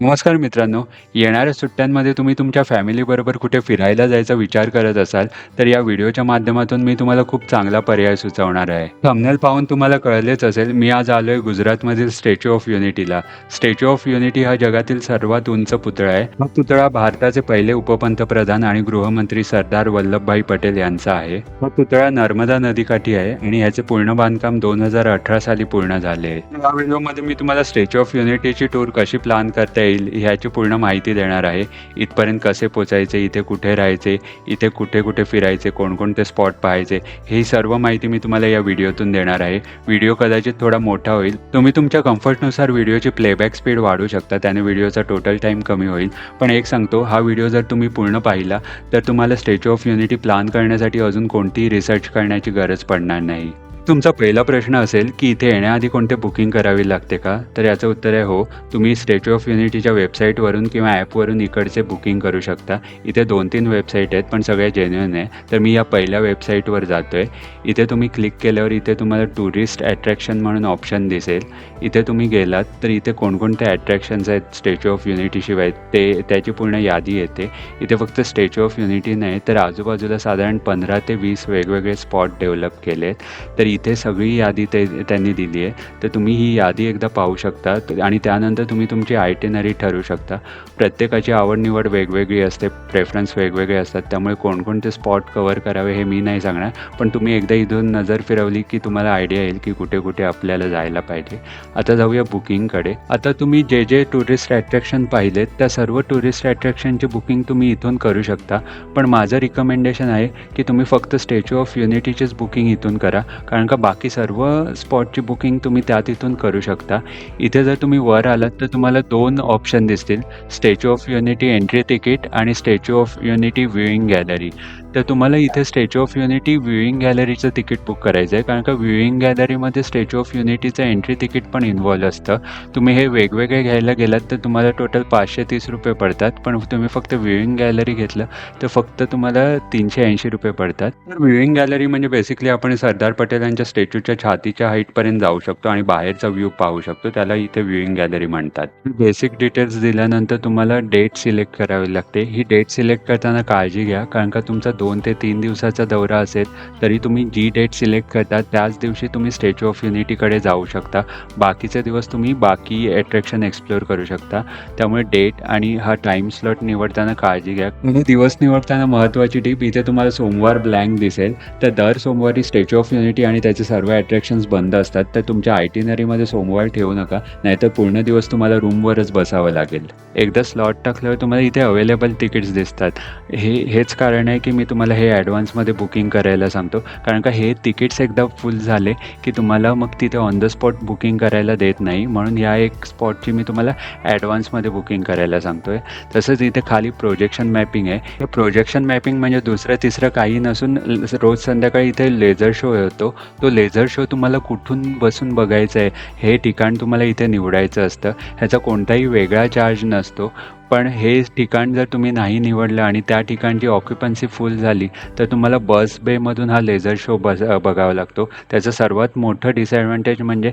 नमस्कार मित्रांनो येणाऱ्या सुट्ट्यांमध्ये तुम्ही तुमच्या फॅमिलीबरोबर कुठे फिरायला जायचा विचार करत असाल तर या व्हिडिओच्या माध्यमातून मी तुम्हाला खूप चांगला पर्याय सुचवणार आहे. थंबनेल पाहून तुम्हाला कळलेच असेल मी आज आलो आहे गुजरातमधील स्टॅच्यू ऑफ युनिटीला स्टॅच्यू ऑफ युनिटी हा जगातील सर्वात उंच पुतळा आहे. हा पुतळा भारताचे पहिले उपपंतप्रधान आणि गृहमंत्री सरदार वल्लभभाई पटेल यांचा आहे. हा पुतळा नर्मदा नदीकाठी आहे आणि याचे पूर्ण बांधकाम दोन हजार अठरा साली पूर्ण झाले आहे. या व्हिडिओमध्ये मी तुम्हाला स्टॅच्यू ऑफ युनिटीची टूर कशी प्लॅन करता येईल ह्याची पूर्ण माहिती देणार आहे. इथपर्यंत कसे पोचायचे इथे कुठे राहायचे इथे कुठे कुठे फिरायचे कोणकोणते स्पॉट पाहायचे ही सर्व माहिती मी तुम्हाला या व्हिडिओतून देणार आहे. व्हिडिओ कदाचित थोडा मोठा होईल. तुम्ही तुमच्या कम्फर्टनुसार व्हिडिओची प्लेबॅक स्पीड वाढवू शकता त्याने व्हिडिओचा टोटल टाईम कमी होईल. पण एक सांगतो हा व्हिडिओ जर तुम्ही पूर्ण पाहिला तर तुम्हाला स्टॅच्यू ऑफ युनिटी प्लॅन करण्यासाठी अजून कोणतीही रिसर्च करण्याची गरज पडणार नाही. तुमचा पहिला प्रश्न असेल की इथे येण्याआधी कोणते बुकिंग करावी लागते का? तर याचं उत्तर आहे हो. तुम्ही स्टॅच्यू ऑफ युनिटीच्या वेबसाईटवरून किंवा ॲपवरून इकडचे बुकिंग करू शकता. इथे दोन तीन वेबसाईट आहेत पण सगळ्या जेन्युन आहे. तर मी या पहिल्या वेबसाईटवर जातो आहे इथे तुम्ही क्लिक केल्यावर इथे तुम्हाला टुरिस्ट ॲट्रॅक्शन म्हणून ऑप्शन दिसेल. इथे तुम्ही गेलात तर इथे कोणकोणते ॲट्रॅक्शन्स आहेत स्टॅच्यू ऑफ युनिटीशिवाय ते त्याची पूर्ण यादी येते. इथे फक्त स्टॅच्यू ऑफ युनिटी नाही तर आजूबाजूला साधारण पंधरा ते वीस वेगवेगळे स्पॉट डेव्हलप केले आहेत तर इथे सगळी यादी ते त्यांनी दिली आहे. तर तुम्ही ही यादी एकदा पाहू शकता. आणि त्यानंतर तुम्ही तुमची आयटेनरी ठरवू शकता. प्रत्येकाची आवड निवड वेगवेगळी असते. प्रेफरन्स वेगवेगळे असतात. त्यामुळे कोणकोणते स्पॉट कवर करावे हे मी नाही सांगणार. पण तुम्ही एकदा इथून नजर फिरवली की तुम्हाला आयडिया येईल की कुठे कुठे आपल्याला जायला पाहिजे. आता जाऊया बुकिंगकडे आता तुम्ही जे जे टुरिस्ट अट्रॅक्शन पाहिलेत त्या सर्व टुरिस्ट अट्रॅक्शनची बुकिंग तुम्ही इथून करू शकता. पण माझं रिकमेंडेशन आहे की तुम्ही फक्त स्टॅच्यू ऑफ युनिटीचीच बुकिंग इथून करा. कारण का बाकी सर्व स्पॉटची बुकिंग तुम्ही त्यात इथून करू शकता. इथे जर तुम्ही वर आलात तर तुम्हाला दोन ऑप्शन दिसतील. Statue of unity entry ticket आणि statue of unity viewing gallery तर तुम्हाला इथे स्टॅच्यू ऑफ युनिटी व्ह्यूइंग गॅलरीचं तिकीट बुक करायचं आहे. कारण का व्ह्यूइंग गॅलरीमध्ये स्टॅच्यू ऑफ युनिटीचं एंट्री तिकीट पण इन्व्हॉल्व असतं. तुम्ही हे वेगवेगळे घ्यायला गेलात तर तुम्हाला टोटल पाचशे तीस रुपये पडतात. पण तुम्ही फक्त व्ह्यूइंग गॅलरी घेतलं तर फक्त तुम्हाला तीनशे ऐंशी रुपये पडतात. तर व्ह्यूइंग गॅलरी म्हणजे बेसिकली आपण सरदार पटेल यांच्या स्टॅच्यूच्या छातीच्या हाईटपर्यंत जाऊ शकतो आणि बाहेरचा व्ह्यू पाहू शकतो. त्याला इथे व्ह्यूइंग गॅलरी म्हणतात. बेसिक डिटेल्स दिल्यानंतर तुम्हाला डेट सिलेक्ट करावी लागते. ही डेट सिलेक्ट करताना काळजी घ्या. कारण का तुमचा दोन दोन ते तीन दिवसाचा दौरा असेल तरी तुम्ही जी डेट सिलेक्ट करता त्याच दिवशी तुम्ही स्टॅच्यू ऑफ युनिटीकडे जाऊ शकता. बाकीचे दिवस तुम्ही बाकी अट्रॅक्शन एक्सप्लोअर करू शकता. त्यामुळे डेट आणि हा टाईम स्लॉट निवडताना काळजी घ्या. म्हणजे दिवस निवडताना महत्त्वाची टीप इथे तुम्हाला सोमवार ब्लँक दिसेल. तर दर सोमवारी स्टॅच्यू ऑफ युनिटी आणि त्याचे सर्व अट्रॅक्शन्स बंद असतात. तर तुमच्या आयटिनरीमध्ये सोमवार ठेवू नका नाहीतर पूर्ण दिवस तुम्हाला रूमवरच बसावं लागेल. एकदा स्लॉट टाकल्यावर तुम्हाला इथे अवेलेबल तिकीट्स दिसतात. हे हेच कारण आहे की मी तुम्हाला हे ॲडव्हान्समध्ये बुकिंग करायला सांगतो. कारण का हे तिकीट्स एकदा फुल झाले की तुम्हाला मग तिथे ऑन द स्पॉट बुकिंग करायला देत नाही. म्हणून या एक स्पॉटची मी तुम्हाला ॲडव्हान्समध्ये बुकिंग करायला सांगतो आहे तसंच इथे खाली प्रोजेक्शन मॅपिंग आहे. हे प्रोजेक्शन मॅपिंग म्हणजे दुसरं तिसरं काही नसून रोज संध्याकाळी इथे लेझर शो होतो. तो लेझर शो तुम्हाला कुठून बसून बघायचा आहे हे ठिकाण तुम्हाला इथे निवडायचं असतं. ह्याचा कोणताही वेगळा चार्ज नसतो. पण हे ठिकाण जर तुम्ही नाही निवडलं आणि त्या ठिकाणची ऑक्युपन्सी फुल झाली तर तुम्हाला बस बेमधून हा लेझर शो बस बघावा लागतो. त्याचं सर्वात मोठं डिसॲडव्हान्टेज म्हणजे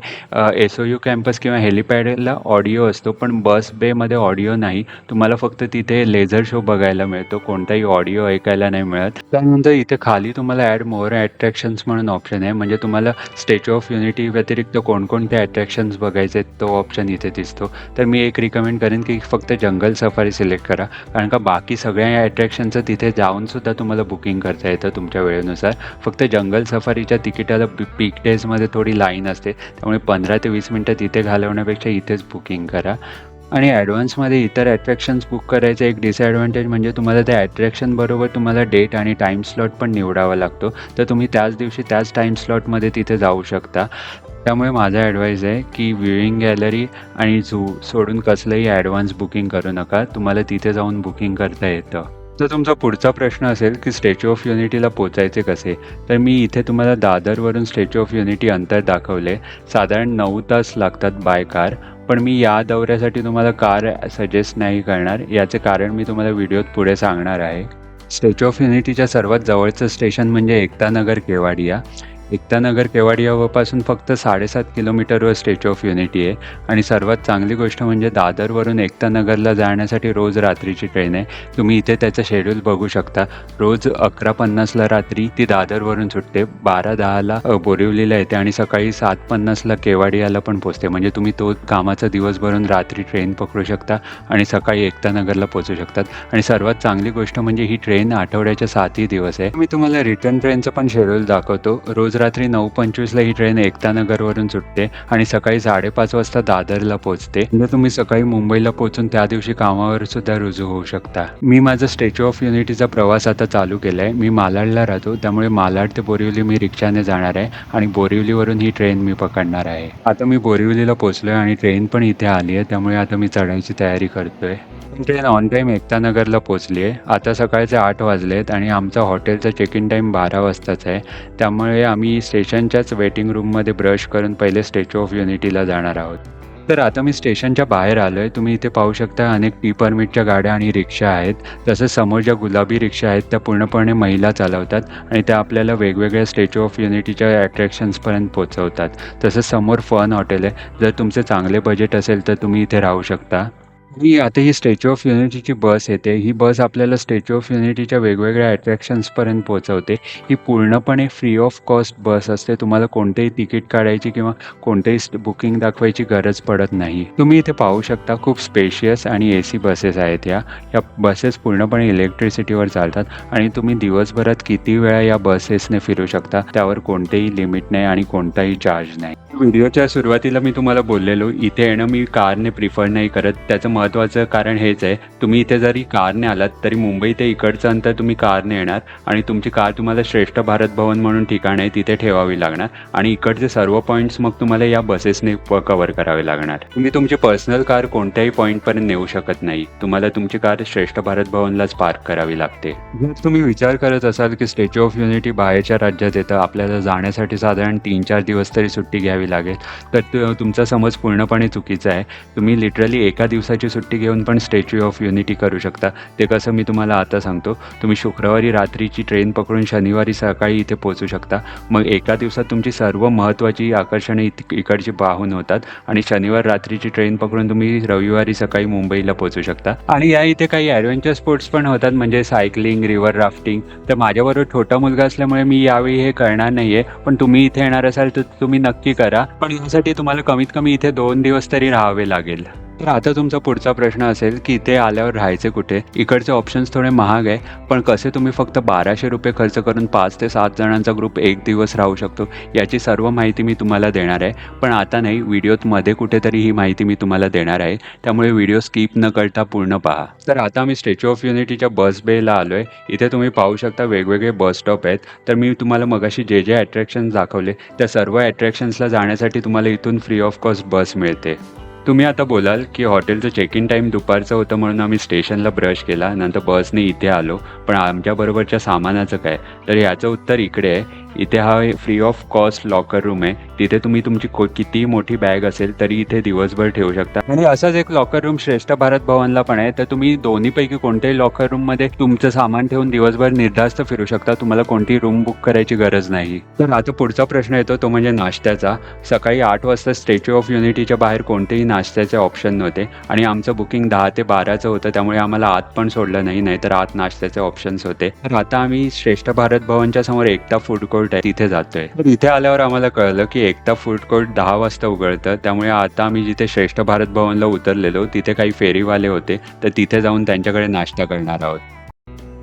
एस ओ यू कॅम्पस किंवा हेलिपॅडला ऑडिओ असतो पण बस बेमध्ये ऑडिओ नाही. तुम्हाला फक्त तिथे लेझर शो बघायला मिळतो. कोणताही ऑडिओ ऐकायला नाही मिळत. त्यानंतर इथे खाली तुम्हाला ॲड मोर ॲट्रॅक्शन्स म्हणून ऑप्शन आहे. म्हणजे तुम्हाला स्टॅच्यू ऑफ युनिटी व्यतिरिक्त कोणकोणते ॲट्रॅक्शन्स बघायचे आहेत तो ऑप्शन इथे दिसतो. तर मी एक रिकमेंड करेन की फक्त जंगल सफारी सिलेक्ट करा. कारण का बाकी सगळ्या या अट्रॅक्शनचं तिथे जाऊनसुद्धा तुम्हाला बुकिंग करता येतं तुमच्या वेळेनुसार. फक्त जंगल सफारीच्या तिकिटाला पीक डेजमध्ये थोडी लाईन असते. त्यामुळे पंधरा ते वीस मिनटं तिथे घालवण्यापेक्षा इथेच बुकिंग करा. आणि ॲडव्हान्समध्ये इतर अट्रॅक्शन्स बुक करायचं एक डिसॲडव्हान्टेज म्हणजे तुम्हाला त्या ॲट्रॅक्शनबरोबर तुम्हाला डेट आणि टाईम स्लॉट पण निवडावा लागतो. तर तुम्ही त्याच दिवशी त्याच टाईम स्लॉटमध्ये तिथे जाऊ शकता. त्यामुळे माझा ॲडवाईज आहे की व्ह्युईंग गॅलरी आणि झू सोडून कसलंही ॲडव्हान्स बुकिंग करू नका. तुम्हाला तिथे जाऊन बुकिंग करता येतं. तर तुमचा पुढचा प्रश्न असेल की स्टॅच्यू ऑफ युनिटीला पोचायचे कसे तर मी इथे तुम्हाला दादरवरून स्टॅच्यू ऑफ युनिटी अंतर दाखवले. साधारण नऊ तास लागतात बाय कार पण मी या दौऱ्यासाठी तुम्हाला कार सजेस्ट नाही करणार. याचे कारण मी तुम्हाला व्हिडिओत पुढे सांगणार आहे. स्टॅच्यू ऑफ युनिटीच्या सर्वात जवळचं स्टेशन म्हणजे एकता नगर केवाडिया. एकतानगर केवाडियावरपासून फक्त साडेसात किलोमीटरवर स्टॅच्यू ऑफ युनिटी आहे. आणि सर्वात चांगली गोष्ट म्हणजे दादरवरून एकतानगरला जाण्यासाठी रोज रात्रीची ट्रेन आहे. तुम्ही इथे त्याचं शेड्यूल बघू शकता. रोज अकरा पन्नासला रात्री ती दादरवरून सुटते. बारा दहाला बोरिवलीला येते आणि सकाळी सात पन्नासला केवाडियाला पण पोचते म्हणजे तुम्ही तो कामाचा दिवस भरून रात्री ट्रेन पकडू शकता आणि सकाळी एकतानगरला पोचू शकतात. आणि सर्वात चांगली गोष्ट म्हणजे ही ट्रेन आठवड्याच्या सातही दिवस आहे. मी तुम्हाला रिटर्न ट्रेनचं पण शेड्यूल दाखवतो. रोज रात्री नऊ पंचवीसला ही ट्रेन एकतानगरवरून सुटते आणि सकाळी साडेपाच वाजता दादरला पोचते. म्हणजे तुम्ही सकाळी मुंबईला पोहोचून त्या दिवशी कामावर सुद्धा रुजू होऊ शकता. मी माझा स्टॅच्यू ऑफ युनिटीचा प्रवास आता चालू केलाय. मी मालाडला राहतो. त्यामुळे मालाड ते बोरिवली मी रिक्षाने जाणार आहे आणि बोरिवलीवरून ही ट्रेन मी पकडणार आहे. आता मी बोरिवलीला पोहोचलोय आणि ट्रेन पण इथे आली आहे. त्यामुळे आता मी चढायची तयारी करतोय. ट्रेन ऑन टाईम एकतानगरला पोचली आहे आता सकाळचे आठ वाजलेत आणि आमचा हॉटेलचा चेक इन टाईम बारा वाजताच आहे. त्यामुळे आम्ही स्टेशनच्याच वेटिंग रूममध्ये ब्रश करून पहिले स्टॅच्यू ऑफ युनिटीला जाणार आहोत. तर आता मी स्टेशनच्या बाहेर आलो आहे तुम्ही इथे पाहू शकता अनेक टी परमिटच्या गाड्या आणि रिक्षा आहेत. तसंच समोर ज्या गुलाबी रिक्षा आहेत त्या पूर्णपणे महिला चालवतात आणि त्या आपल्याला वेगवेगळ्या स्टॅच्यू ऑफ युनिटीच्या अट्रॅक्शन्सपर्यंत पोहोचवतात. तसंच समोर फन हॉटेल आहे. जर तुमचे चांगले बजेट असेल तर तुम्ही इथे राहू शकता. ही आता ही स्टॅच्यू ऑफ युनिटीची बस येते. ही बस आपल्याला स्टॅच्यू ऑफ युनिटीच्या वेगवेगळ्या अट्रॅक्शन्सपर्यंत पोहोचवते. ही पूर्णपणे फ्री ऑफ कॉस्ट बस असते. तुम्हाला कोणतेही तिकीट काढायची किंवा कोणतेही बुकिंग दाखवायची गरज पडत नाही. तुम्ही इथे पाहू शकता खूप स्पेशियस आणि ए सी बसेस आहेत या. या बसेस पूर्णपणे इलेक्ट्रिसिटीवर चालतात आणि तुम्ही दिवसभरात किती वेळा या बसेसने फिरू शकता? त्यावर कोणतेही लिमिट नाही आणि कोणताही चार्ज नाही. व्हिडिओच्या सुरुवातीला मी तुम्हाला बोललेलो इथे येणं मी कारने प्रिफर नाही करत. त्याचं महत्त्वाचं कारण हेच आहे. तुम्ही इथे जरी कारने आलात तरी मुंबई ते इकडचं अंतर तुम्ही कारने येणार आणि तुमची कार तुम्हाला श्रेष्ठ भारत भवन म्हणून ठिकाण आहे तिथे ठेवावी लागणार. आणि इकडचे सर्व पॉईंट्स मग तुम्हाला या बसेसने कव्हर करावे लागणार. तुम्ही तुमची पर्सनल कार कोणत्याही पॉईंटपर्यंत नेऊ शकत नाही. तुम्हाला तुमची कार श्रेष्ठ भारत भवनलाच पार्क करावी लागते. जर तुम्ही विचार करत असाल की स्टॅच्यू ऑफ युनिटी बाहेरच्या राज्यात येतं आपल्याला जाण्यासाठी साधारण तीन चार दिवस तरी सुट्टी घ्यावी लागेल तर तुमचा समज पूर्णपणे चुकीचा आहे. तुम्ही लिटरली एका दिवसाची सुट्टी घेऊन पण स्टॅच्यू ऑफ युनिटी करू शकता. ते कसं मी तुम्हाला आता सांगतो. तुम्ही शुक्रवारी रात्रीची ट्रेन पकडून शनिवारी सकाळी इथे पोहोचू शकता. मग एका दिवसात तुमची सर्व महत्त्वाची आकर्षणे इत इकडची पाहून होतात आणि शनिवार रात्रीची ट्रेन पकडून तुम्ही रविवारी सकाळी मुंबईला पोहोचू शकता. आणि या इथे काही ॲडव्हेंचर स्पोर्ट्स पण होतात म्हणजे सायकलिंग रिव्हर राफ्टिंग तर माझ्याबरोबर छोटा मुलगा असल्यामुळे मी यावेळी हे करणार नाहीये. पण तुम्ही इथे येणार असाल तर तुम्ही नक्की करा. पण यासाठी तुम्हाला कमीत कमी इथे दोन दिवस तरी राहावे लागेल. तर आता तुमचा पुढचा प्रश्न असेल की इथे आल्यावर राहायचे कुठे? इकडचे ऑप्शन्स थोडे महाग आहे पण कसे तुम्ही फक्त बाराशे रुपये खर्च करून पाच ते सात जणांचा ग्रुप एक दिवस राहू शकतो याची सर्व माहिती मी तुम्हाला देणार आहे. पण आता नाही व्हिडिओत मध्ये कुठेतरी ही माहिती मी तुम्हाला देणार आहे. त्यामुळे व्हिडिओ स्किप न करता पूर्ण पहा. तर आता मी स्टॅच्यू ऑफ युनिटीच्या बस बेला आलो आहे इथे तुम्ही पाहू शकता वेगवेगळे बस स्टॉप आहेत. तर मी तुम्हाला मगाशी जे जे अट्रॅक्शन्स दाखवले त्या सर्व अट्रॅक्शन्सला जाण्यासाठी तुम्हाला इथून फ्री ऑफ कॉस्ट बस मिळते. तुम्ही आता बोलाल की हॉटेलचं चेक इन टाईम दुपारचं होतं म्हणून आम्ही स्टेशनला ब्रश केला नंतर बसने इथे आलो. पण आमच्याबरोबरच्या सामानाचं काय? तर याचं उत्तर इकडे आहे. इथे हा free of cost locker room आहे. तिथे तुम्ही तुमची किती कितीही मोठी बॅग असेल तरी इथे दिवसभर ठेवू शकता. आणि असंच एक लॉकर रूम श्रेष्ठ भारत भवनला पण आहे. तर तुम्ही दोन्हीपैकी कोणत्याही लॉकर रूममध्ये तुमचं सामान ठेवून दिवसभर निर्धास्त फिरू शकता. तुम्हाला कोणतीही रूम बुक करायची गरज नाही. तर आता पुढचा प्रश्न येतो तो म्हणजे नाश्त्याचा. सकाळी आठ वाजता स्टॅच्यू ऑफ युनिटीच्या बाहेर कोणतेही नाश्त्याचे ऑप्शन नव्हते. आणि आमचं बुकिंग दहा ते बाराचं होतं. त्यामुळे आम्हाला आत पण सोडलं नाही नाहीतर आत नाश्त्याचे ऑप्शन्स होते. तर आता आम्ही श्रेष्ठ भारत भवनच्या समोर एकटा फूड कोर्ट आहे. तिथे जातोय. तर इथे आल्यावर आम्हाला कळलं की एकता फूड कोर्ट दहा वाजता उघडतं. त्यामुळे आता आम्ही जिथे श्रेष्ठ भारत भवनला उतरलेलो तिथे काही फेरीवाले होते. तर तिथे जाऊन त्यांच्याकडे नाश्ता करणार आहोत.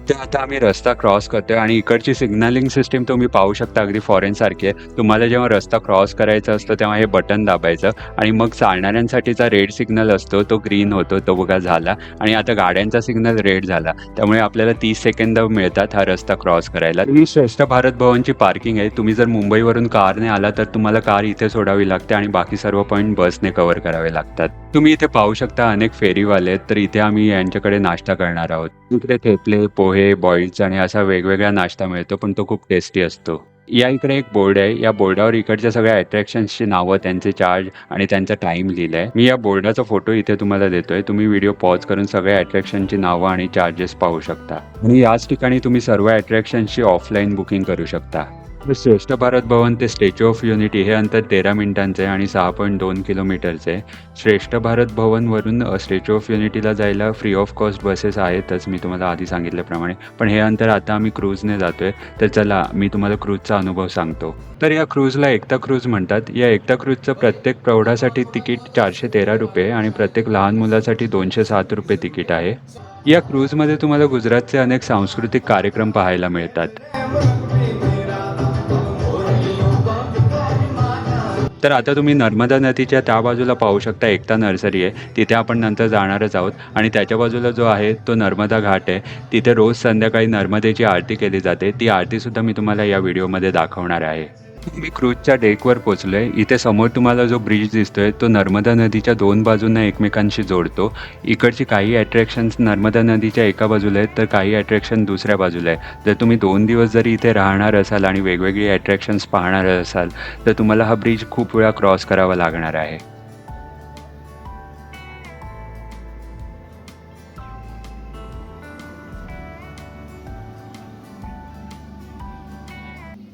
ते आता आम्ही रस्ता क्रॉस करतोय आणि इकडची सिग्नलिंग सिस्टीम तुम्ही पाहू शकता अगदी फॉरेन सारखी आहे. तुम्हाला जेव्हा रस्ता क्रॉस करायचा असतो तेव्हा हे बटन दाबायचं आणि मग चालणाऱ्यांसाठीचा रेड सिग्नल असतो तो ग्रीन होतो तो बघा झाला. आणि आता गाड्यांचा सिग्नल रेड झाला. त्यामुळे आपल्याला तीस सेकंद मिळतात हा रस्ता क्रॉस करायला. ही श्रेष्ठ भारत भवनची पार्किंग आहे. तुम्ही जर मुंबईवरून कारने आला तर तुम्हाला कार इथे सोडावी लागते आणि बाकी सर्व पॉईंट बसने कव्हर करावे लागतात. तुम्ही इथे पाहू शकता अनेक फेरीवाले आहेत तर इथे आम्ही यांच्याकडे नाश्ता करणार आहोत. इकडे थेपले पोहे बॉईल्स आणि असा वेगवेगळा नाश्ता मिळतो पण तो खूप टेस्टी असतो. या इकडे एक बोर्ड आहे. या बोर्डावर इकडच्या सगळ्या अट्रॅक्शन्सची नावं त्यांचे चार्ज आणि त्यांचा टाइम लिहिलंय. मी या बोर्डाचा फोटो इथे तुम्हाला देतोय. तुम्ही व्हिडिओ पॉज करून सगळ्या अट्रॅक्शनची नावं आणि चार्जेस पाहू शकता. आणि याच ठिकाणी तुम्ही सर्व अट्रॅक्शनची ऑफलाईन बुकिंग करू शकता. श्रेष्ठ भारत भवन ते स्टॅच्यू ऑफ युनिटी हे अंतर तेरा मिनिटांचे आणि सहा पॉईंट दोन किलोमीटरचे. श्रेष्ठ भारत भवनवरून स्टॅच्यू ऑफ युनिटीला जायला फ्री ऑफ कॉस्ट बसेस आहेतच मी तुम्हाला आधी सांगितल्याप्रमाणे. पण हे अंतर आता आम्ही क्रूजने जातोय तर चला मी तुम्हाला क्रूजचा अनुभव सांगतो. तर या क्रूजला एकता क्रूज म्हणतात. या एकता क्रूजचं प्रत्येक प्रौढासाठी तिकीट चारशे तेरा रुपये आणि प्रत्येक लहान मुलासाठी दोनशे सात रुपये तिकीट आहे. या क्रूजमध्ये तुम्हाला गुजरातचे अनेक सांस्कृतिक कार्यक्रम पाहायला मिळतात. तर आता तुम्ही नर्मदा नदीच्या त्या बाजूला पाहू शकता एकता नर्सरी आहे. तिथे आपण नंतर जाणारच आहोत. आणि त्याच्या बाजूला जो आहे तो नर्मदा घाट आहे. तिथे रोज संध्याकाळी नर्मदेची आरती केली जाते. ती आरतीसुद्धा मी तुम्हाला या व्हिडिओमध्ये दाखवणार आहे. मी क्रूजच्या डेकवर पोचलोय. इथे समोर तुम्हाला जो ब्रिज दिसतोय तो नर्मदा नदीच्या दोन बाजूंना एकमेकांशी जोडतो. इकडची काही अट्रॅक्शन्स नर्मदा नदीच्या एका बाजूला आहेत तर काही अट्रॅक्शन दुसऱ्या बाजूला आहे जर तुम्ही दोन दिवस जरी इथे राहणार असाल आणि वेगवेगळी अट्रॅक्शन्स पाहणार असाल तर तुम्हाला हा ब्रिज खूप वेळा क्रॉस करावा लागणार आहे.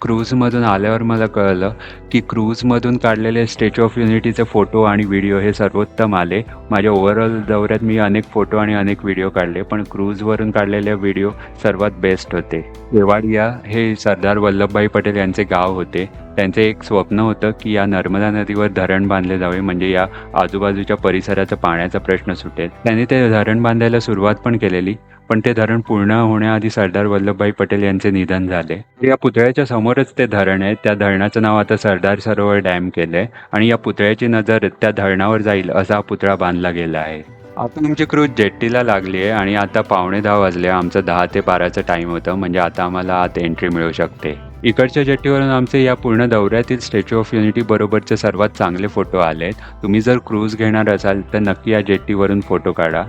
क्रूजमधून आल्यावर मला कळलं की क्रूजमधून काढलेले स्टॅच्यू ऑफ युनिटीचे फोटो आणि व्हिडिओ हे सर्वोत्तम आले. माझ्या ओव्हरऑल दौऱ्यात मी अनेक फोटो आणि अनेक व्हिडिओ काढले पण क्रूजवरून काढलेले व्हिडिओ सर्वात बेस्ट होते. देवाडिया हे सरदार वल्लभभाई पटेल यांचे गाव होते. त्यांचे एक स्वप्न होतं की या नर्मदा नदीवर धरण बांधले जावे म्हणजे या आजूबाजूच्या परिसराचा पाण्याचा प्रश्न सुटेल. त्यांनी ते धरण बांधायला सुरुवात पण केलेली. पण ते धरण पूर्ण होण्याआधी सरदार वल्लभभाई पटेल यांचे निधन झाले. या पुतळ्याच्या समोरच ते धरण आहे. त्या धरणाचं नाव आता सरदार सरोवर डॅम केलंय आणि या पुतळ्याची नजर त्या धरणावर जाईल असा हा पुतळा बांधला गेला आहे. आता आमची क्रूज जेट्टीला लागली आहे आणि आता पावणे दहा वाजले. आमचं दहा ते बाराचं टाईम होतं. म्हणजे आता आम्हाला आत एंट्री मिळू शकते. इकडच्या जेट्टीवरून आमचे या पूर्ण दौऱ्यातील स्टॅच्यू ऑफ युनिटी बरोबरचे सर्वात चांगले फोटो आलेत. तुम्ही जर क्रूज घेणार असाल तर नक्की या जेट्टीवरून फोटो काढा.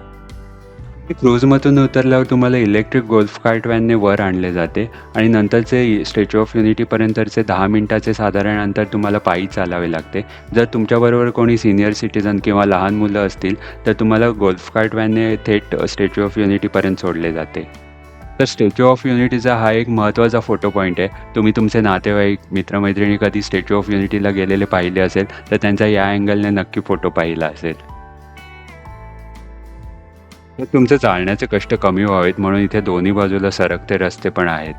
क्रूजमधून उतरल्यावर तुम्हाला इलेक्ट्रिक गोल्फ कार्ट व्हॅनने वर आणले जाते आणि नंतरचे स्टॅच्यू ऑफ युनिटीपर्यंतचे दहा मिनिटाचे साधारण अंतर तुम्हाला पायी चालावे लागते. जर तुमच्याबरोबर कोणी सिनियर सिटीजन किंवा लहान मुलं असतील तर तुम्हाला गोल्फ कार्ट व्हॅनने थेट स्टॅच्यू ऑफ युनिटीपर्यंत सोडले जाते. तर स्टॅच्यू ऑफ युनिटीचा हा एक महत्त्वाचा फोटो पॉईंट आहे. तुम्ही तुमचे नातेवाईक मित्रमैत्रिणी कधी स्टॅच्यू ऑफ युनिटीला गेलेले पाहिले असेल तर त्यांचा या अँगलने नक्की फोटो पाहिला असेल. तर तुमचे चालण्याचे कष्ट कमी व्हावेत म्हणून इथे दोन्ही बाजूला सरकते रस्ते पण आहेत.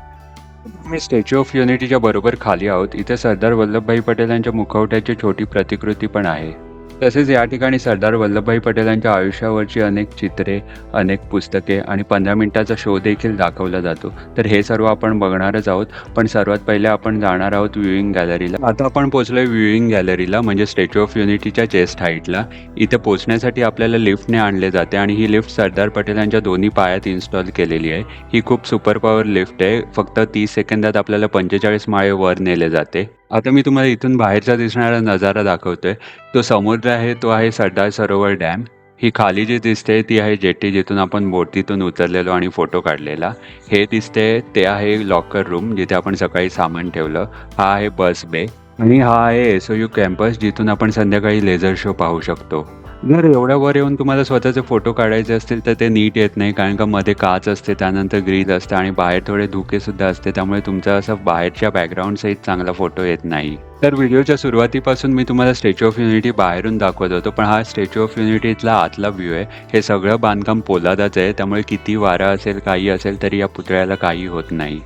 मी स्टॅच्यू ऑफ युनिटीच्या बरोबर खाली आहोत. इथे सरदार वल्लभभाई पटेल यांच्या मुखवट्याची छोटी प्रतिकृती पण आहे. तसेच या ठिकाणी सरदार वल्लभभाई पटेलांच्या आयुष्यावरची अनेक चित्रे अनेक पुस्तके आणि पंधरा मिनिटाचा शो देखील दाखवला जातो. तर हे सर्व आपण बघणारच आहोत. पण सर्वात पहिले आपण जाणार आहोत व्ह्युईंग गॅलरीला आता आपण पोहोचलोय व्ह्युईंग गॅलरीला म्हणजे स्टॅच्यू ऑफ युनिटीच्या चेस्ट हाईटला इथे पोहोचण्यासाठी आपल्याला लिफ्टने आणले जाते आणि ही लिफ्ट सरदार पटेलांच्या दोन्ही पायात इन्स्टॉल केलेली आहे. ही खूप सुपर पॉवर लिफ्ट आहे. फक्त तीस सेकंदात आपल्याला पंचेचाळीस माळे वर नेले जाते. आता मी तुम्हाला इथून बाहेरचा दिसणारा नजारा दाखवतोय. तो समुद्र आहे तो आहे सरदार सरोवर डॅम. ही खाली जी दिसते ती आहे जेटी जिथून आपण बोटीतून उतरलेलो आणि फोटो काढलेला. हे दिसते ते आहे लॉकर रूम जिथे आपण सकाळी सामान ठेवलं. हा आहे बस बे आणि हा आहे एसओयू यू कॅम्पस जिथून आपण संध्याकाळी लेझर शो पाहू शकतो. जर एवढ्या वर येऊन तुम्हाला स्वतःचे फोटो काढायचे असतील तर ते नीट येत नाही कारण का मध्ये काच असते त्यानंतर ग्रील असतं आणि बाहेर थोडे धुके सुद्धा असते त्यामुळे तुमचा असं बाहेरच्या बॅकग्राऊंड सहित चांगला फोटो येत नाही. तर व्हिडिओच्या सुरुवातीपासून मी तुम्हाला स्टॅच्यू ऑफ युनिटी बाहेरून दाखवत होतो पण हा स्टॅच्यू ऑफ युनिटीतला आतला व्ह्यू आहे. हे सगळं बांधकाम पोलादाच आहे त्यामुळे किती वारा असेल काही असेल तरी या पुतळ्याला काही होत नाही.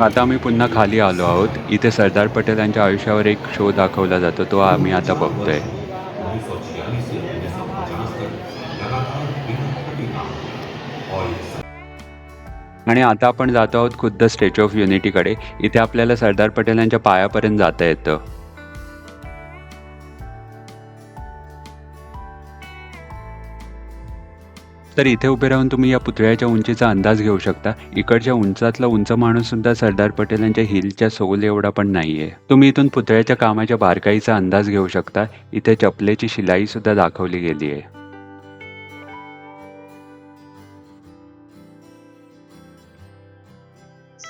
आता आम्ही पुन्हा खाली आलो आहोत. इथे सरदार पटेल यांच्या आयुष्यावर एक शो दाखवला जातो तो आम्ही आता बघतोय. आणि आता आपण जातो आहोत खुद्द स्टॅच्यू ऑफ युनिटीकडे. इथे आपल्याला सरदार पटेल यांच्या पायापर्यंत जाता येतं. तर इथे उभे राहून तुम्ही या पुतळ्याच्या उंचीचा अंदाज घेऊ शकता. इकडच्या उंचातला उंच माणूस सुद्धा सरदार पटेल यांच्या हिलच्या सोल एवढा पण नाहीये. तुम्ही इथून पुतळ्याच्या कामाच्या बारकाईचा अंदाज घेऊ शकता. इथे चपलेची शिलाई सुद्धा दाखवली गेली आहे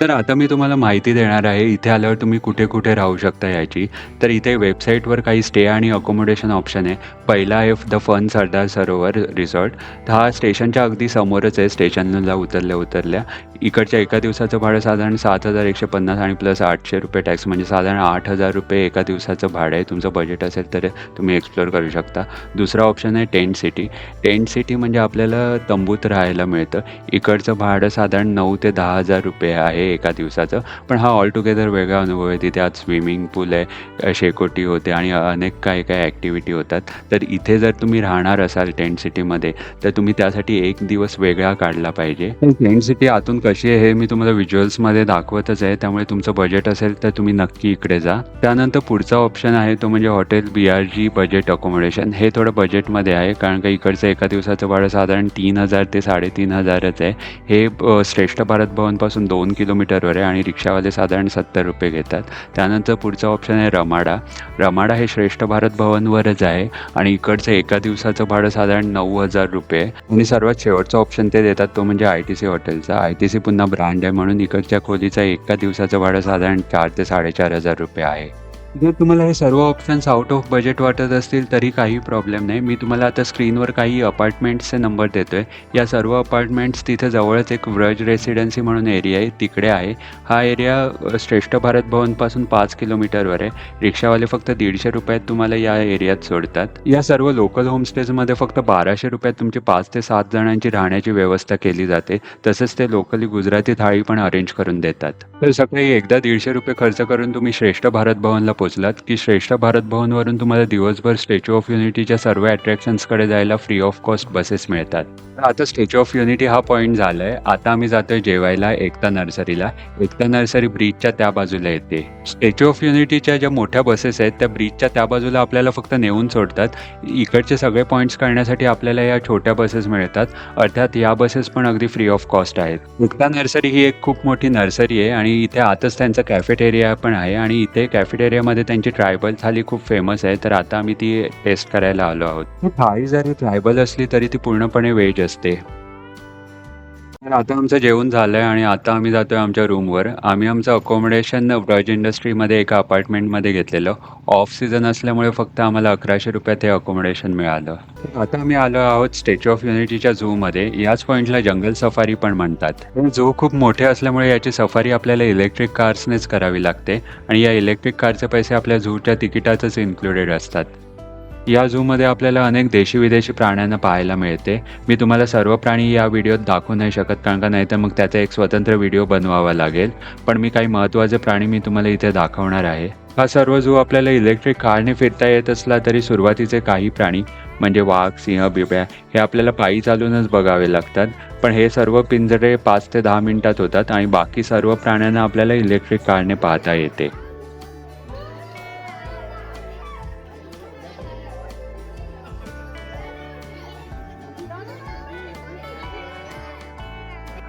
तर आता मी तुम्हाला माहिती देणार आहे इथे आल्यावर तुम्ही कुठे कुठे राहू शकता याची. तर इथे वेबसाईटवर काही स्टे आणि अकोमोडेशन ऑप्शन आहे. पहिला आहे the fun Sardar Sarovar resort तर हा स्टेशनच्या अगदी समोरच आहे स्टेशनला उतरल्या उतरल्या. इकडच्या एका दिवसाचं भाडं साधारण सात हजार एकशे पन्नास आणि प्लस आठशे रुपये टॅक्स म्हणजे साधारण आठ हजार रुपये एका दिवसाचं भाडं आहे. तुमचं बजेट असेल तर तुम्ही एक्सप्लोअर करू शकता. दुसरा ऑप्शन आहे टेंट सिटी टेंट सिटी म्हणजे आपल्याला तंबूत राहायला मिळतं. इकडचं भाडं साधारण नऊ ते दहा हजार रुपये आहे. एका दिवसाचं. पण हा ऑल टुगेदर वेगळा अनुभव आहे. तिथे आज स्विमिंग पूल आहे शेकोटी होते आणि अनेक काही काही ॲक्टिव्हिटी होतात. तर इथे जर तुम्ही राहणार असाल टेंट सिटीमध्ये तर तुम्ही त्यासाठी एक दिवस वेगळा काढला पाहिजे. टेंट सिटी आतून कशी आहे हे मी तुम्हाला व्हिज्युअल्समध्ये दाखवतच आहे. त्यामुळे तुमचं बजेट असेल तर तुम्ही नक्की इकडे जा. त्यानंतर पुढचा ऑप्शन आहे तो म्हणजे hotel B R G budget accommodation हे थोडं बजेटमध्ये आहे कारण का इकडचं एका दिवसाचं भाडं साधारण तीन हजार ते साडेतीन हजारच आहे. हे श्रेष्ठ भारत भवनपासून दोन किलोमीटरवर आहे आणि रिक्षावाले साधारण सत्तर रुपये घेतात. त्यानंतर पुढचा ऑप्शन आहे रमाडा. रमाडा हे श्रेष्ठ भारत भवनवरच आहे आणि इकडचं एका दिवसाचं भाडं साधारण नऊ हजार रुपये. आणि सर्वात शेवटचा ऑप्शन ते देतात तो म्हणजे आय टी सी हॉटेलचा. आय टी सी पुन्हा ब्रँड आहे म्हणून इकडच्या खोलीचा एका दिवसाचं भाडं साधारण चार ते साडेचार हजार रुपये आहे. जर तुम्हाला हे सर्व ऑप्शन्स आउट ऑफ बजेट वाटत असतील तरी काही प्रॉब्लेम नाही. मी तुम्हाला आता स्क्रीनवर काही अपार्टमेंट्सचे नंबर देतो आहे या सर्व अपार्टमेंट्स तिथे जवळच एक व्रज रेसिडेन्सी म्हणून एरिया आहे. तिकडे आहे. हा एरिया श्रेष्ठ भारत भवनपासून पाच किलोमीटरवर आहे. रिक्षावाले फक्त दीडशे रुपयात तुम्हाला या एरियात सोडतात. या सर्व लोकल होमस्टेजमध्ये फक्त बाराशे रुपयात तुमची पाच ते सात जणांची राहण्याची व्यवस्था केली जाते. तसंच ते लोकली गुजराती थाळी पण अरेंज करून देतात. तर सकाळी एकदा दीडशे रुपये खर्च करून तुम्ही श्रेष्ठ भारत भवनला पोचलात की श्रेष्ठ भारत भवनवरून तुम्हाला दिवसभर स्टॅच्यू ऑफ युनिटीच्या सर्व अट्रॅक्शन्सकडे जायला फ्री ऑफ कॉस्ट बसेस मिळतात. आता स्टॅच्यू ऑफ युनिटी हा पॉईंट झाला आहे आता आम्ही जातोय जेवायला एकता नर्सरीला. एकता नर्सरी ब्रिजच्या त्या बाजूला येते. स्टॅच्यू ऑफ युनिटीच्या ज्या मोठ्या बसेस आहेत त्या ब्रिजच्या त्या बाजूला आपल्याला फक्त नेऊन सोडतात. इकडचे सगळे पॉईंट्स करण्यासाठी आपल्याला या छोट्या बसेस मिळतात. अर्थात या बसेस पण अगदी फ्री ऑफ कॉस्ट आहेत. एकता नर्सरी ही एक खूप मोठी नर्सरी आहे आणि इथे आतच त्यांचा कॅफेटेरिया पण आहे आणि इथे कॅफेटेरियामध्ये त्यांची ट्रायबल थाली खूप फेमस आहे. तर आता आम्ही ती टेस्ट करायला आलो आहोत. थाळी जरी ट्रायबल असली तरी ती पूर्णपणे वेज असते. तर आता आमचं जेवण झालं आहे आणि आता आम्ही जातोय आमच्या रूमवर. आम्ही आमचं अकोमोडेशन ब्रज इंडस्ट्रीमध्ये एका अपार्टमेंटमध्ये घेतलेलं. ऑफ सीझन असल्यामुळे फक्त आम्हाला अकराशे रुपयात हे अकोमोडेशन मिळालं. आता आम्ही आलो आहोत स्टॅच्यू ऑफ युनिटीच्या झूमध्ये याच पॉईंटला जंगल सफारी पण म्हणतात. झू खूप मोठे असल्यामुळे याची सफारी आपल्याला इलेक्ट्रिक कार्सनेच करावी लागते. आणि या इलेक्ट्रिक कारचे पैसे आपल्या झूच्या तिकिटातच इन्क्लुडेड असतात. या झूमध्ये आपल्याला अनेक देशी विदेशी प्राण्यांना पाहायला मिळते. मी तुम्हाला सर्व प्राणी या व्हिडिओत दाखवू नाही शकत कारण का नाही तर मग त्याचा एक स्वतंत्र व्हिडिओ बनवावा लागेल. पण मी काही महत्त्वाचे प्राणी मी तुम्हाला इथे दाखवणार आहे. हा सर्व झू आपल्याला इलेक्ट्रिक कारने फिरता येत असला तरी सुरुवातीचे काही प्राणी म्हणजे वाघ सिंह बिबळ्या हे आपल्याला पायी चालूनच बघावे लागतात. पण हे सर्व पिंजरे पाच ते दहा मिनिटात होतात आणि बाकी सर्व प्राण्यांना आपल्याला इलेक्ट्रिक कारने पाहता येते.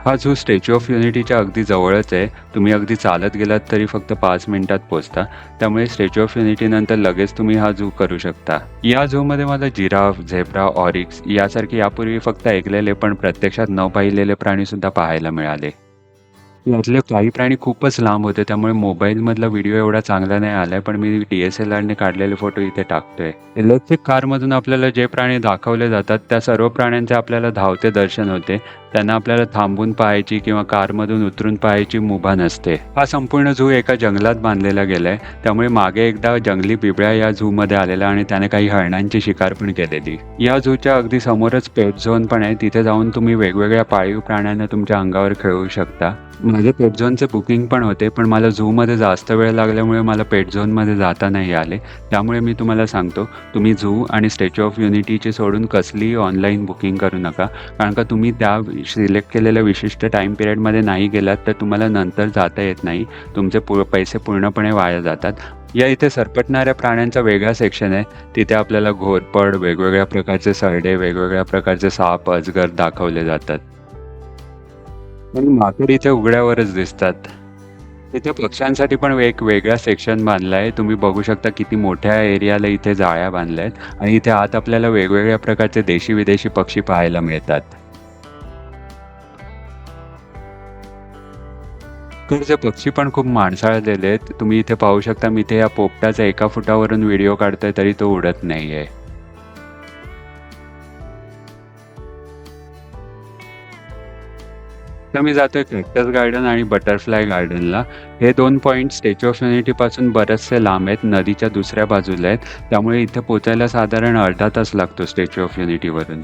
हा झू स्टॅच्यू ऑफ युनिटीच्या अगदी जवळच आहे तुम्ही अगदी चालत गेलात तरी फक्त पाच मिनिटात पोचता. त्यामुळे स्टॅच्यू ऑफ युनिटी नंतर लगेच तुम्ही हा झू करू शकता. या झूमध्ये मला जिराफ झेब्रा ऑरिक्स यासारखे यापूर्वी फक्त ऐकलेले पण प्रत्यक्षात न पाहिलेले प्राणी सुद्धा पाहायला मिळाले. यातले काही प्राणी खूपच लांब होते त्यामुळे मोबाईलमधला व्हिडिओ एवढा चांगला नाही आलाय पण मी डी एस एल आरने काढलेले फोटो इथे टाकतोय. इलेक्ट्रिक कारमधून आपल्याला जे प्राणी दाखवले जातात त्या सर्व प्राण्यांचे आपल्याला धावते दर्शन होते. त्यांना आपल्याला थांबून पाहायची किंवा कारमधून उतरून पाहायची मुभा नसते. हा संपूर्ण झू एका जंगलात बांधलेला गेलाय. त्यामुळे मागे एकदा जंगली पिबळ्या या झू मध्ये आलेला आणि त्याने काही हरणांची शिकार पण केलेली. या झूच्या अगदी समोरच पेट झोन पण आहे. तिथे जाऊन तुम्ही वेगवेगळ्या पाळीव प्राण्यांना तुमच्या अंगावर खेळू शकता. माझे पेट झोनचे बुकिंग पण होते पण मला झूमध्ये जास्त वेळ लागल्यामुळे मला पेट झोनमध्ये जाता नाही आले. त्यामुळे मी तुम्हाला सांगतो तुम्ही झू आणि स्टॅच्यू ऑफ युनिटीची सोडून कसलीही ऑनलाईन बुकिंग करू नका. कारण का तुम्ही त्या सिलेक्ट केलेल्या विशिष्ट टाईम पिरियडमध्ये नाही गेलात तर तुम्हाला नंतर जाता येत नाही. तुमचे पु पैसे पूर्णपणे वाया जातात. या इथे सरपटणाऱ्या प्राण्यांचा वेगळा सेक्शन आहे. तिथे आपल्याला घोरपड वेगवेगळ्या प्रकारचे सरडे वेगवेगळ्या प्रकारचे साप अजगर दाखवले जातात. आणि माकड इथे उघड्यावरच दिसतात. तिथे पक्ष्यांसाठी पण एक वेगळा सेक्शन बांधला आहे. तुम्ही बघू शकता किती मोठ्या एरियाला इथे जाळ्या बांधल्या आहेत. आणि इथे आत आपल्याला वेगवेगळ्या प्रकारचे देशी विदेशी पक्षी पाहायला मिळतात. इकडचे पक्षी पण खूप माणसाळलेले आहेत. तुम्ही इथे पाहू शकता मी इथे या पोपटाचा एका फुटावरून व्हिडिओ काढतोय तरी तो उडत नाहीये. तर मी जातोय कॅक्टस गार्डन आणि बटरफ्लाय गार्डनला हे दोन पॉईंट स्टॅच्यू ऑफ युनिटी पासून बरेचसे लांब आहेत नदीच्या दुसऱ्या बाजूला आहेत. त्यामुळे इथे पोचायला साधारण अर्धा तास लागतो स्टॅच्यू ऑफ युनिटीवरून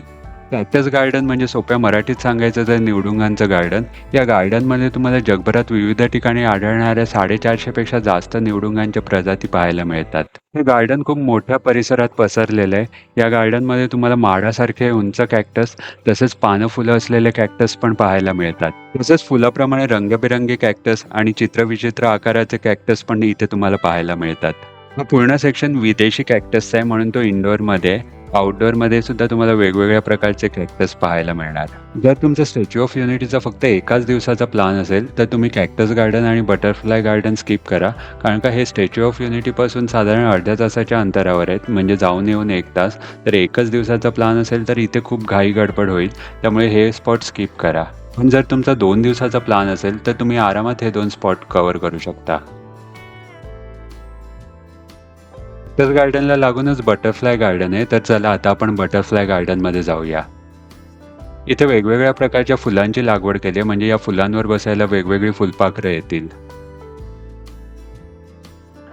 कॅक्टस गार्डन म्हणजे सोप्या मराठीत सांगायचं तर निवडुंगांचं गार्डन. या गार्डनमध्ये तुम्हाला जगभरात विविध ठिकाणी आढळणाऱ्या साडेचारशेपेक्षा जास्त निवडुंगांच्या प्रजाती पाहायला मिळतात. हे गार्डन खूप मोठ्या परिसरात पसरलेलं आहे. या गार्डनमध्ये तुम्हाला माडासारखे उंच कॅक्टस तसेच पानं फुलं असलेले कॅक्टस पण पाहायला मिळतात. तसेच फुलाप्रमाणे रंगबिरंगी कॅक्टस आणि चित्रविचित्र आकाराचे कॅक्टस पण इथे तुम्हाला पाहायला मिळतात. हा पूर्ण सेक्शन विदेशी कॅक्टसचा आहे म्हणून तो इंडोअरमध्ये आहे. आउटडोअरमध्ये सुद्धा तुम्हाला वेगवेगळ्या प्रकारचे कॅक्टस पाहायला मिळणार. जर तुमचा स्टॅच्यू ऑफ युनिटीचा फक्त एकाच दिवसाचा प्लॅन असेल तर तुम्ही कॅक्टस गार्डन आणि बटरफ्लाय गार्डन स्किप करा. कारण का हे स्टॅच्यू ऑफ युनिटीपासून साधारण अर्ध्या तासाच्या अंतरावर आहेत म्हणजे जाऊन येऊन एक तास. तर एकच दिवसाचा प्लॅन असेल तर इथे खूप घाई गडबड होईल त्यामुळे हे स्पॉट स्किप करा. पण जर तुमचा दोन दिवसाचा प्लॅन असेल तर तुम्ही आरामात हे दोन स्पॉट कवर करू शकता. तर गार्डनला लागूनच बटरफ्लाय गार्डन आहे. तर चला आता आपण बटरफ्लाय गार्डनमध्ये जाऊया. इथे वेगवेगळ्या प्रकारच्या फुलांची लागवड केली आहे. म्हणजे या फुलांवर बसायला वेगवेगळी फुलपाखरं येतील.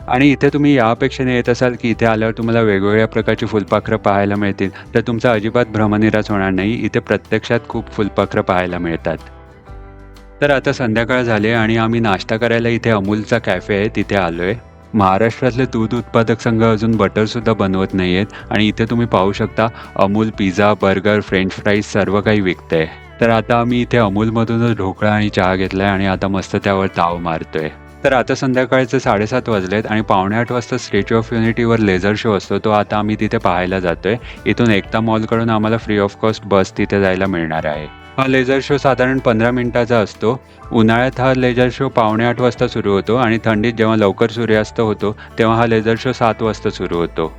आणि इथे तुम्ही या अपेक्षेने येत असाल की इथे आल्यावर तुम्हाला वेगवेगळ्या प्रकारची फुलपाखरं पाहायला मिळतील. तर तुमचा अजिबात भ्रमनिराश होणार नाही. इथे प्रत्यक्षात खूप फुलपाखरं पाहायला मिळतात. तर आता संध्याकाळ झाली आणि आम्ही नाश्ता करायला इथे अमूलचा कॅफे आहे. तिथे आलो आहे महाराष्ट्रातले दूध उत्पादक संघ अजून बटरसुद्धा बनवत नाही आहेत आणि इथे तुम्ही पाहू शकता Amul pizza burger French fries सर्व काही विकतंय. तर आता आम्ही इथे अमूलमधूनच ढोकळा आणि चहा घेतलाय आणि आता मस्त त्यावर ताव मारतोय. तर आता संध्याकाळचे साडेसात वाजलेत आणि पावणे आठ वाजता स्टॅच्यू ऑफ युनिटीवर लेझर शो असतो तो आता आम्ही तिथे पाहायला जातोय. इथून एकता मॉलकडून आम्हाला फ्री ऑफ कॉस्ट बस तिथे जायला मिळणार आहे. हा लेझर शो साधारण पंधरा मिनिटाचा असतो. उन्हाळ्यात हा लेझर शो पावणे आठ वाजता सुरू होतो आणि थंडीत जेव्हा लवकर सूर्यास्त होतो तेव्हा हा लेझर शो सात वाजता सुरू होतो.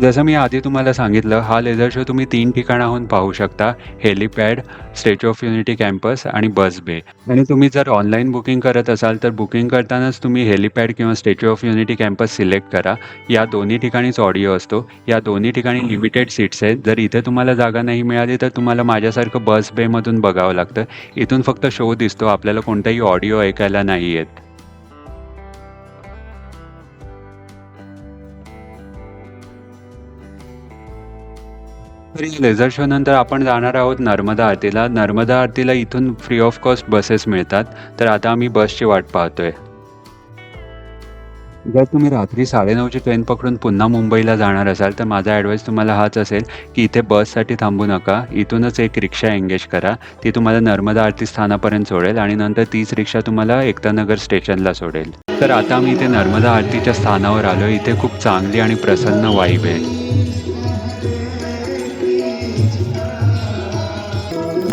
जसं मी आधी तुम्हाला सांगितलं हा लेझर शो तुम्ही तीन ठिकाणाहून पाहू शकता. Helipad statue of unity campus आणि बस बे आणि तुम्ही जर ऑनलाईन बुकिंग करत असाल तर बुकिंग करतानाच तुम्ही हेलिपॅड किंवा statue of unity campus select करा. या दोन्ही ठिकाणीच ऑडिओ असतो. या दोन्ही ठिकाणी लिमिटेड सीट्स आहेत. जर इथे तुम्हाला जागा नाही मिळाली तर तुम्हाला माझ्यासारखं बस बेमधून बघावं लागतं. इथून फक्त शो दिसतो. आपल्याला कोणताही ऑडिओ ऐकायला नाही येत. तर लेझर शो नंतर आपण जाणार आहोत नर्मदा आरतीला. नर्मदा आरतीला इथून फ्री ऑफ कॉस्ट बसेस मिळतात. तर आता आम्ही बसची वाट पाहतोय. जर तुम्ही रात्री साडेनऊची ट्रेन पकडून पुन्हा मुंबईला जाणार असाल तर माझा ॲडवाईस तुम्हाला हाच असेल की इथे बससाठी थांबू नका. इथूनच एक रिक्षा एंगेज करा. ती तुम्हाला नर्मदा आरती स्थानापर्यंत सोडेल आणि नंतर तीच रिक्षा तुम्हाला एकतानगर स्टेशनला सोडेल. तर आता मी इथे नर्मदा आरतीच्या स्थानावर आलो इथे खूप चांगली आणि प्रसन्न वाईब आहे.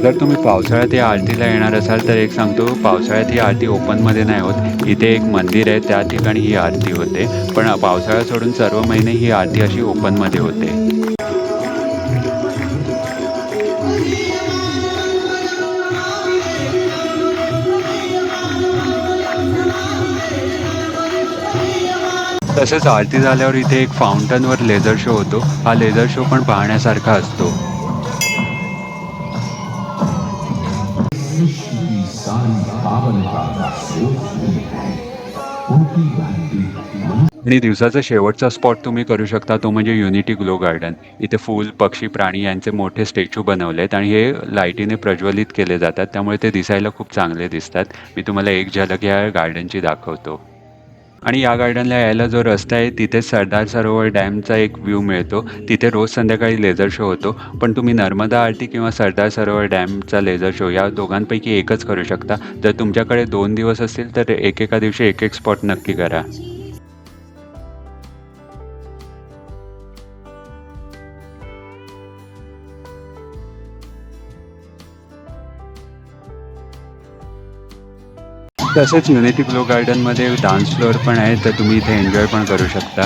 जर तुम्ही पावसाळ्यात या आरतीला येणार असाल तर एक सांगतो पावसाळ्यात ही आरती ओपनमध्ये नाही होत. इथे एक मंदिर आहे त्या ठिकाणी ही आरती होते. पण पावसाळा सोडून सर्व महिने ही आरती अशी ओपनमध्ये होते. तसेच आरती झाल्यावर इथे एक फाउंटनवर लेझर शो होतो. हा लेझर शो पण पाहण्यासारखा असतो. आणि दिवसाचा शेवटचा स्पॉट तुम्ही करू शकता तो म्हणजे युनिटी ग्लो गार्डन इथे फूल पक्षी प्राणी यांचे मोठे स्टॅच्यू बनवले आहेत आणि हे लाईटीने प्रज्वलित केले जातात. त्यामुळे ते दिसायला खूप चांगले दिसतात. मी तुम्हाला एक झलक या गार्डनची दाखवतो. आणि या गार्डनला यायला जो रस्ता आहे तिथे सरदार सरोवर डॅमचा एक व्ह्यू मिळतो. तिथे रोज संध्याकाळी लेझर शो होतो. पण तुम्ही नर्मदा आरती किंवा सरदार सरोवर डॅमचा लेझर शो या दोघांपैकी एकच करू शकता. जर तुमच्याकडे दोन दिवस असतील तर एकेका दिवशी एक एक स्पॉट नक्की करा. तसेच युनिटी ग्लो गार्डनमध्ये डान्स फ्लोअर पण आहे तर तुम्ही इथे एन्जॉय पण करू शकता.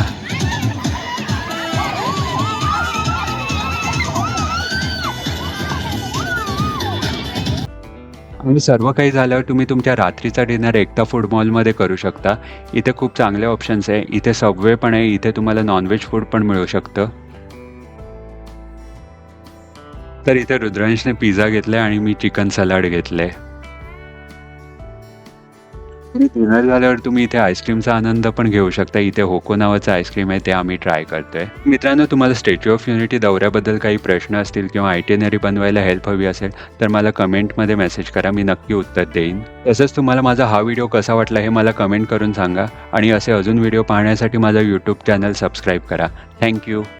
आणि सर्व काही झाल्यावर तुम्ही तुमच्या रात्रीचा डिनर एकता फूड मॉलमध्ये करू शकता. इथे खूप चांगले ऑप्शन्स आहे. इथे सबवे पण आहे. इथे तुम्हाला नॉनव्हेज फूड पण मिळू शकतं. तर इथे रुद्रांशने पिझ्झा घेतलाय आणि मी चिकन सलाड घेतलंय. डिनर झाल्यावर तुम्ही इथे आईस्क्रीमचा आनंद पण घेऊ शकता. इथे होको नावाचं आईस्क्रीम आहे ते आम्ही ट्राय करतोय. मित्रांनो तुम्हाला स्टॅच्यू ऑफ युनिटी दौऱ्याबद्दल काही प्रश्न असतील किंवा आयटेनरी बनवायला हेल्प हवी असेल तर मला कमेंटमध्ये मेसेज करा. मी नक्की उत्तर देईन. तसंच तुम्हाला माझा हा व्हिडिओ कसा वाटला हे मला कमेंट करून सांगा. आणि असे अजून व्हिडिओ पाहण्यासाठी माझा यूट्यूब चॅनल सबस्क्राईब करा. Thank you